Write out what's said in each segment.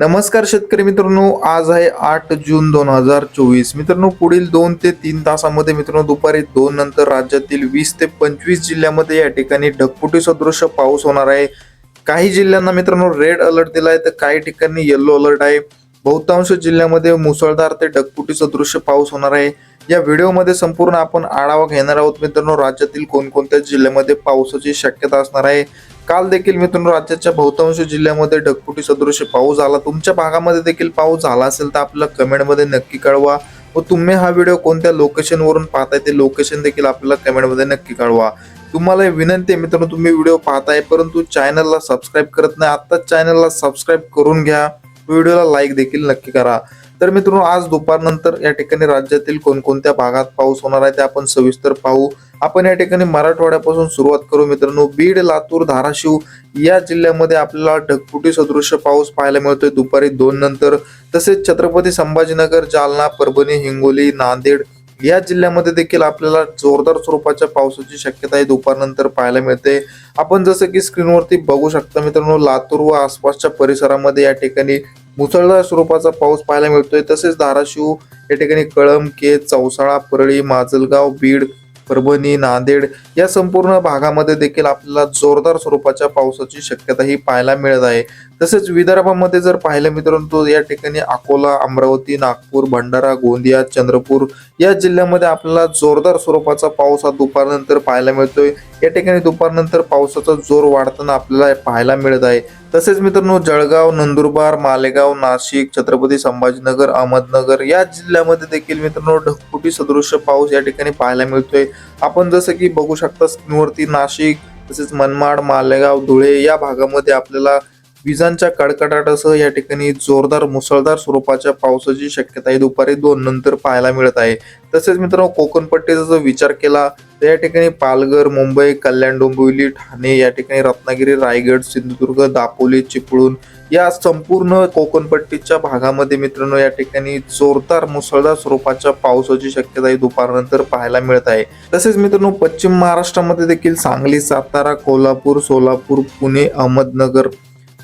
नमस्कार शेतकरी मित्रांनो आज आहे आठ जून दोन हजार चोवीस. मित्रांनो पुढील दोन ते तीन तासामध्ये मित्रांनो दुपारी दोन नंतर राज्यातील वीस ते पंचवीस जिल्ह्यामध्ये या ठिकाणी ढगफुटी सदृश पाऊस होणार आहे. काही जिल्ह्यांना मित्रांनो रेड अलर्ट दिला आहे तर काही ठिकाणी येल्लो अलर्ट आहे. बहुतांश जिल्ह्यामध्ये मुसळधार ते ढगफुटी सदृश पाऊस होणार आहे. या व्हिडिओमध्ये संपूर्ण आपण आढावा घेणार आहोत. मित्रांनो राज्यातील कोणकोणत्या जिल्ह्यामध्ये पावसाची शक्यता असणार आहे? काल देखील मित्रांनो राज्याच्या बहुतांश जिल्ह्यामध्ये ढगफुटी सदृश पाऊस झाला तुमच्या भागामध्ये देखील पाऊस झाला असेल तर आपल्याला कमेंटमध्ये नक्की कळवा. व तुम्ही हा व्हिडिओ कोणत्या लोकेशनवरून पाहताय ते लोकेशन देखील आपल्याला कमेंटमध्ये नक्की कळवा. तुम्हाला विनंती आहे मित्रांनो तुम्ही व्हिडिओ पाहताय परंतु चॅनलला सबस्क्राईब करत नाही आत्ताच चॅनलला सबस्क्राईब करून घ्या. व्हिडिओला लाईक देखील नक्की करा. तर मित्रांनो आज दुपारनंतर या ठिकाणी राज्यातील कोणकोणत्या भागात पाऊस होणार आहे ते आपण सविस्तर पाहू. आपण या ठिकाणी मराठवाड्यापासून सुरुवात करू मित्रांनो. बीड लातूर धाराशिव या जिल्ह्यामध्ये आपल्याला ढगफुटी सदृश पाऊस पाहायला मिळतोय दुपारी दोन नंतर. तसेच छत्रपती संभाजीनगर जालना परभणी हिंगोली नांदेड या जिल्ह्यामध्ये देखील आपल्याला जोरदार स्वरूपाच्या पावसाची शक्यता आहे दुपारनंतर पाहायला मिळते. आपण जसं की स्क्रीनवरती बघू शकता मित्रांनो लातूर व आसपासच्या परिसरामध्ये या ठिकाणी मुसळधार स्वरूपाचा पाऊस पाहायला मिळतोय. तसेच धाराशिव या ठिकाणी कळमके चौसाळा परळी माजलगाव बीड परभणी नांदेड या संपूर्ण भागामध्ये देखील आपल्याला जोरदार स्वरूपाच्या पावसाची शक्यता ही पाहायला मिळत आहे. तसेच विदर्भामध्ये जर पाहिलं मित्रांनो या ठिकाणी अकोला अमरावती नागपूर भंडारा गोंदिया चंद्रपूर या जिल्ह्यामध्ये आपल्याला जोरदार स्वरूपाचा पाऊस हा दुपारनंतर पाहायला मिळतोय. या ठिकाणी दुपारनंतर पावसाचा जोर वाढताना आपल्याला पाहायला मिळत आहे. तसेच मित्रांनो जळगाव नंदुरबार मालेगाव नाशिक छत्रपती संभाजीनगर अहमदनगर या जिल्ह्यामध्ये देखील मित्रांनो ढगफुटी सदृश पाऊस या ठिकाणी पाहायला मिळतोय. आपण जसं की बघू शकता स्क्रीनवरती नाशिक तसेच मनमाड मालेगाव धुळे या भागामध्ये आपल्याला विजांच्या कडकडाटासह या ठिकाणी जोरदार मुसळधार स्वरूपाच्या पावसाची शक्यता ही दुपारी दोन नंतर पाहायला मिळत आहे. तसेच मित्रांनो कोकणपट्टीचा जो जर विचार केला तर या ठिकाणी पालघर मुंबई कल्याण डोंबिवली ठाणे या ठिकाणी रत्नागिरी रायगड सिंधुदुर्ग दापोली चिपळूण या संपूर्ण कोकणपट्टीच्या भागामध्ये मित्रांनो या ठिकाणी जोरदार मुसळधार स्वरूपाच्या पावसाची शक्यता ही दुपारनंतर पाहायला मिळत आहे. तसेच मित्रांनो पश्चिम महाराष्ट्रामध्ये देखील सांगली सातारा कोल्हापूर सोलापूर पुणे अहमदनगर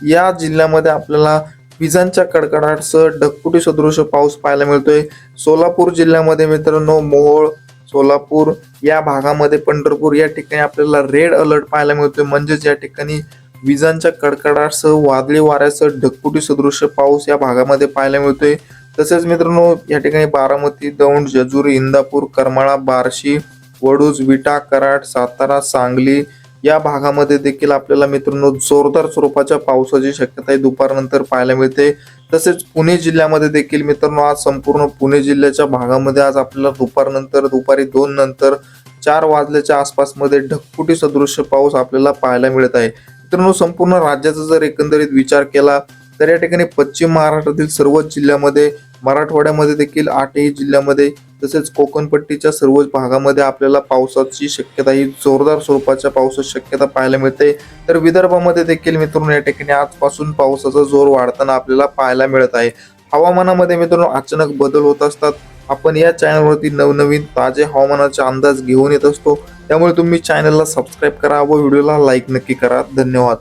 या जिल्ह्यामध्ये आपल्याला विजांच्या कडकडाटसह ढगफुटी सदृश पाऊस पाहायला मिळतोय. सोलापूर जिल्ह्यामध्ये मित्रांनो मोहोळ सोलापूर या भागामध्ये पंढरपूर या ठिकाणी आपल्याला रेड अलर्ट पाहायला मिळतोय. म्हणजेच या ठिकाणी विजांच्या कडकडाटसह वादळी वाऱ्यासह ढगफुटी सदृश पाऊस या भागामध्ये पाहायला मिळतोय. तसेच मित्रांनो या ठिकाणी बारामती दौंड जजूर इंदापूर करमाळा बार्शी वडूज विटा कराड सातारा सांगली या भागामध्ये देखील आपल्याला मित्रांनो जोरदार स्वरूपाच्या पावसाची शक्यता ही दुपारनंतर पाहायला मिळते. तसेच पुणे जिल्ह्यामध्ये देखील मित्रांनो आज संपूर्ण पुणे जिल्ह्याच्या भागामध्ये आज आपल्याला दुपारनंतर दुपारी दोन नंतर चार वाजल्याच्या आसपासमध्ये ढगफुटी सदृश्य पाऊस आपल्याला पाहायला मिळत आहे. मित्रांनो संपूर्ण राज्याचा जर एकंदरीत विचार केला तर या ठिकाणी पश्चिम महाराष्ट्रातील सर्वच जिल्ह्यामध्ये मराठवाड्यामध्ये देखील आठही जिल्ह्यामध्ये तसेच कोकणपट्टीच्या सर्वच भागामध्ये आपल्याला पावसाची शक्यता ही जोरदार स्वरूपाच्या पावसाची शक्यता पाहायला मिळते. तर विदर्भामध्ये देखील मित्रांनो या ठिकाणी आजपासून पावसाचा जोर वाढताना आपल्याला पाहायला मिळत आहे. हवामानामध्ये मित्रांनो अचानक बदल होत असतात. आपण या चॅनलवरती नवनवीन ताजे हवामानाचे अंदाज घेऊन येत असतो. त्यामुळे तुम्ही चॅनलला सबस्क्राईब करा व व्हिडिओला लाईक नक्की करा. धन्यवाद.